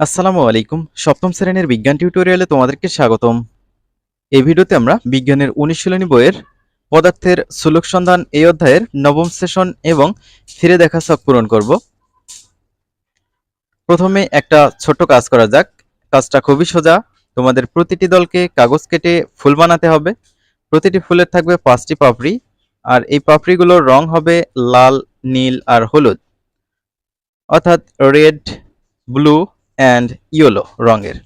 আসসালামু আলাইকুম। সপ্তম শ্রেণির বিজ্ঞান টিউটোরিয়ালে তোমাদেরকে স্বাগতম। এই ভিডিওতে আমরা বিজ্ঞানের অনুশীলনী বইয়ের পদার্থের সুলুক সন্ধান এই অধ্যায়ের নবম সেশন এবং ফিরে দেখা শখ পূরণ করব। প্রথমে একটা ছোট্ট কাজ করা যাক। কাজটা খুবই সোজা। তোমাদের প্রতিটি দলকে কাগজ কেটে ফুল বানাতে হবে। প্রতিটি ফুলের থাকবে পাঁচটি পাপড়ি। আর এই পাপড়িগুলোর রং হবে লাল, নীল আর হলুদ। অর্থাৎ রেড, ব্লু অ্যান্ড ইয়েলো রঙের।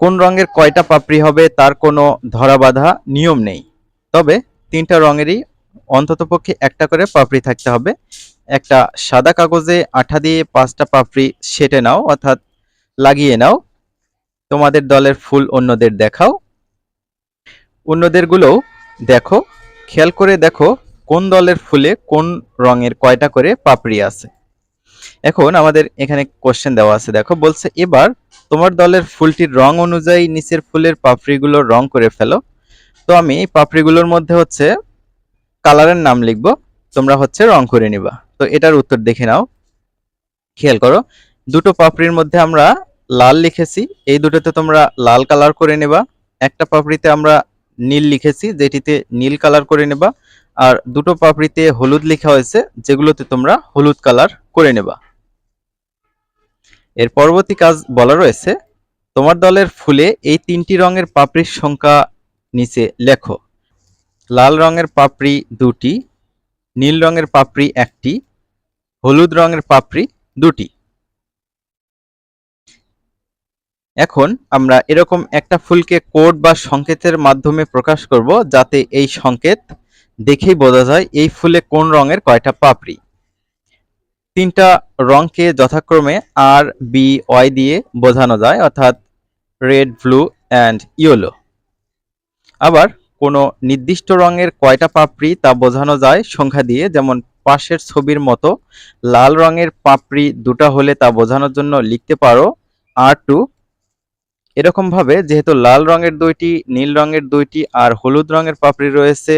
কোন রঙের কয়টা পাপড়ি হবে তার কোনো ধরাবাধা নিয়ম নেই। তবে তিনটা রঙেরই অন্ততপক্ষে একটা করে পাপড়ি থাকতে হবে। একটা সাদা কাগজে আঠা দিয়ে পাঁচটা পাপড়ি সেটে নাও, অর্থাৎ লাগিয়ে নাও। তোমাদের দলের ফুল অন্যদের দেখাও। অন্যদেরগুলোও দেখো। খেয়াল করে দেখো কোন দলের ফুলে কোন রঙের কয়টা করে পাপড়ি আছে। এখন আমাদের এখানে কোশ্চেন দেওয়া আছে, দেখো, বলছে, এবার তোমার দলের ফুলটির রং অনুযায়ী নিচের ফুলের পাপড়িগুলোর রং করে ফেলো। তো আমি পাপড়িগুলোর মধ্যে হচ্ছে কালারের নাম লিখব, তোমরা হচ্ছে রং করে নিবা। তো এটার উত্তর দেখে নাও। খেয়াল করো, দুটো পাপড়ির মধ্যে আমরা লাল লিখেছি, এই দুটোতে তোমরা লাল কালার করে নেবা, একটা পাপড়িতে আমরা নীল লিখেছি, যেটিতে নীল কালার করে নেবা, আর দুটো পাপড়িতে হলুদ লেখা হয়েছে, যেগুলোতে তোমরা হলুদ কালার করে নেবা। এর পরবর্তী কাজ বলা রয়েছে, তোমার দলের ফুলে এই তিনটি রঙের পাপড়ির সংখ্যা নিচে লেখো। লাল রঙের পাপড়ি দুটি, নীল রঙের পাপড়ি একটি, হলুদ রঙের পাপড়ি দুটি। এখন আমরা এরকম একটা ফুলকে কোড বা সংকেতের মাধ্যমে প্রকাশ করব, যাতে এই সংকেত দেখেই বোঝা যায় এই ফুলে কোন রঙের কয়টা পাপড়ি। তিনটা রঙকে যথাক্রমে আর বি ওয়াই দিয়ে বোঝানো যায়, অর্থাৎ রেড ব্লু অ্যান্ড ইয়েলো আবার কোনো নির্দিষ্ট রঙের কয়টা পাপড়ি তা বোঝানো যায় সংখ্যা দিয়ে, যেমন পাশের ছবির মতো লাল রঙের পাপড়ি দুটা হলে তা বোঝানোর জন্য লিখতে পারো আর টু এরকমভাবে যেহেতু লাল রঙের দুইটি, নীল রঙের দুইটি আর হলুদ রঙের পাপড়ি রয়েছে,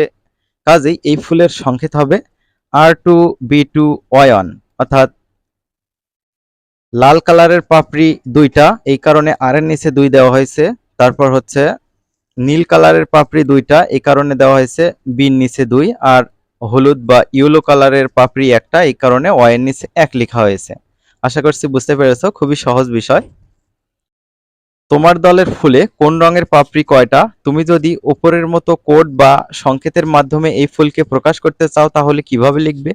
কাজেই এই ফুলের সংকেত হবে R two B two one অর্থাৎ লাল কালারের পাপড়ি দুইটা, এই কারণে আর এর নিচে দুই দেওয়া হয়েছে। তারপর হচ্ছে নীল কালারের পাপড়ি দুইটা, এই কারণে দেওয়া হয়েছে বির নিচে দুই আর হলুদ বা ইয়েলো কালারের পাপড়ি একটা, এই কারণে ওয়ের নিচে এক লেখা হয়েছে। আশা করছি বুঝতে পেরেছ, খুবই সহজ বিষয়। তোমার দলের ফুলে কোন রঙের পাপড়ি কয়টা? তুমি যদি উপরের মতো কোড বা সংকেতের মাধ্যমে এই ফুলকে প্রকাশ করতে চাও, তাহলে কীভাবে লিখবে?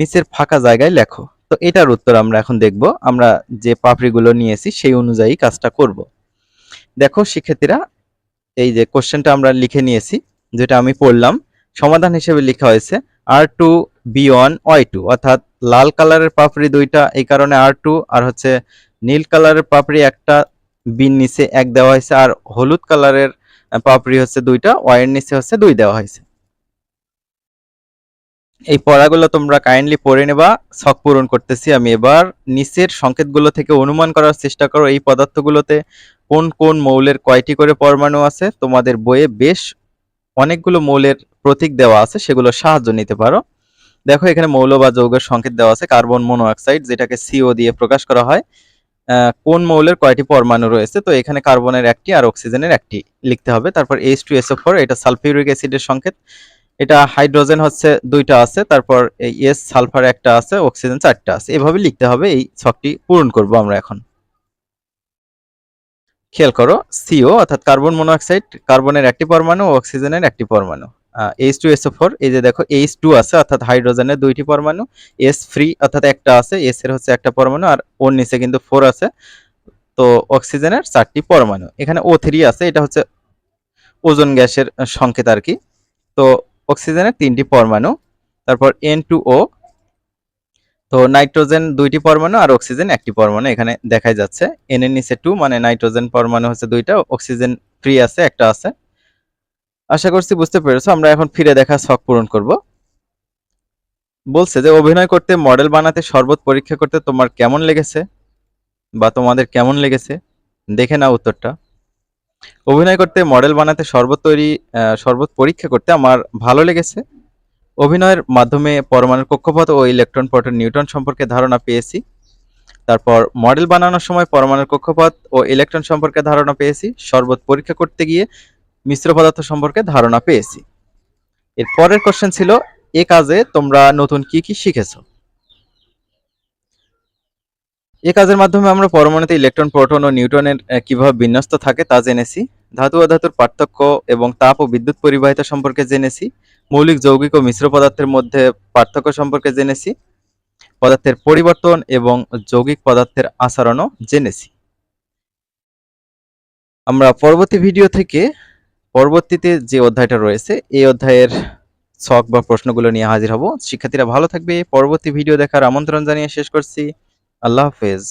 নিচের ফাঁকা জায়গায় লেখো। তো এটার উত্তর আমরা এখন দেখব। আমরা যে পাপড়িগুলো নিয়েছি, সেই অনুযায়ী কাজটা করব। দেখো শিক্ষার্থীরা, এই যে কোশ্চেনটা আমরা লিখে নিয়েছি, যেটা আমি পড়লাম, সমাধান হিসেবে লেখা হয়েছে R two B one Y two অর্থাৎ লাল কালারের পাপড়ি দুইটা, এই কারণে আর টু আর হচ্ছে নীল কালারের পাপড়ি একটা, বিন নিচে এক দেওয়া হয়েছে, আর হলুদ কালারের পাপড়ি হচ্ছে দুইটা ওয়াইয়ের নিচে হচ্ছে দুই দেওয়া হয়েছে। এই পড়াগুলো তোমরা কাইন্ডলি পড়ে নেবা। ছক পূরণ করতেছি আমি এবার। নিচের সংকেতগুলো থেকে অনুমান করার চেষ্টা করো এই পদার্থগুলোতে। কোন কোন মৌলের কয়টি করে পরমাণু আছে? তোমাদের বইয়ে বেশ অনেকগুলো মৌলের প্রতীক দেওয়া আছে সেগুলো সাহায্য নিতে পারো। দেখো এখানে মৌল বা যৌগের সংকেত দেওয়া আছে, কার্বন মনোঅক্সাইড যেটাকে সিও দিয়ে প্রকাশ করা হয়। কোন মৌলের কয়টি পরমাণু রয়েছে? তো এখানে কার্বনের একটি আর অক্সিজেনের একটি লিখতে হবে। তারপর এইচ টু এসও ফোর এটা সালফিউরিক অ্যাসিডের সংকেত। এটা হাইড্রোজেন হচ্ছে দুইটা আছে, তারপর এই এস, সালফার একটা আছে, অক্সিজেন চারটা আছে। এভাবে লিখতে হবে, এই ছকটি পূরণ করব আমরা এখন। খেয়াল করো, সিও অর্থাৎ কার্বন মনোঅক্সাইড কার্বনের একটি পরমাণু, অক্সিজেনের একটি পরমাণু। এইচ টু এসও ফোর এই যে দেখো এইচ টু আছে, অর্থাৎ হাইড্রোজেনের দুইটি পরমাণু এস ফ্রি অর্থাৎ একটা আছে এস এর হচ্ছে একটা পরমাণু, আর ওর নিচে কিন্তু ফোর আছে। তো অক্সিজেনের চারটি পরমাণু। এখানে ও থ্রি আছে, এটা হচ্ছে ওজন গ্যাসের সংকেত আর কি। তো অক্সিজেনের তিনটি পরমাণু, তারপর এন টু ও তো নাইট্রোজেন দুইটি পরমাণু আর অক্সিজেন একটি পরমাণু এখানে দেখাই যাচ্ছে। এন এর নিচে টু মানে নাইট্রোজেন পরমাণু হচ্ছে দুইটা, অক্সিজেন ফ্রি আছে, একটা আছে। আশা করছি বুঝতে পেরেছ, আমরা এখন ফিরে দেখা শখ পূরণ করব। বলছে যে, অভিনয় করতে, মডেল বানাতে, শরবত পরীক্ষা করতে তোমার কেমন লেগেছে বা তোমাদের কেমন লেগেছে? দেখে নাও উত্তরটা। অভিনয় করতে মডেল বানাতে, শরবত তৈরি শরবত পরীক্ষা করতে আমার ভালো লেগেছে। অভিনয়ের মাধ্যমে পরমাণুর কক্ষপথ ও ইলেকট্রন প্রোটন নিউটন সম্পর্কে ধারণা পেয়েছি। তারপর মডেল বানানোর সময় পরমাণুর কক্ষপথ ও ইলেকট্রন সম্পর্কে ধারণা পেয়েছি। শরবত পরীক্ষা করতে গিয়ে মিশ্র পদার্থ সম্পর্কে ধারণা পেয়েছি। এর পরের কোশ্চেন ছিল, এ কাজে তোমরা নতুন কি কি শিখেছো? এ কাজের মাধ্যমে আমরা পরমাণুতে ইলেকট্রন প্রোটন ও নিউটনের আহ, কীভাবে বিন্যস্ত থাকে তা জেনেছি। ধাতু ও ধাতুর পার্থক্য এবং তাপ ও বিদ্যুৎ পরিবাহিতা সম্পর্কে জেনেছি। মৌলিক যৌগিক ও মিশ্র পদার্থের মধ্যে পার্থক্য সম্পর্কে জেনেছি। পদার্থের পরিবর্তন এবং যৌগিক পদার্থের আচরণও জেনেছি। আমরা পরবর্তী ভিডিও থেকে পরবর্তীতে যে অধ্যায়টা রয়েছে এই অধ্যায়ের ছক বা প্রশ্নগুলো নিয়ে হাজির হব। শিক্ষার্থীরা ভালো থাকবে। পরবর্তী ভিডিও দেখার আমন্ত্রণ জানিয়ে শেষ করছি। আল্লাহ হাফেজ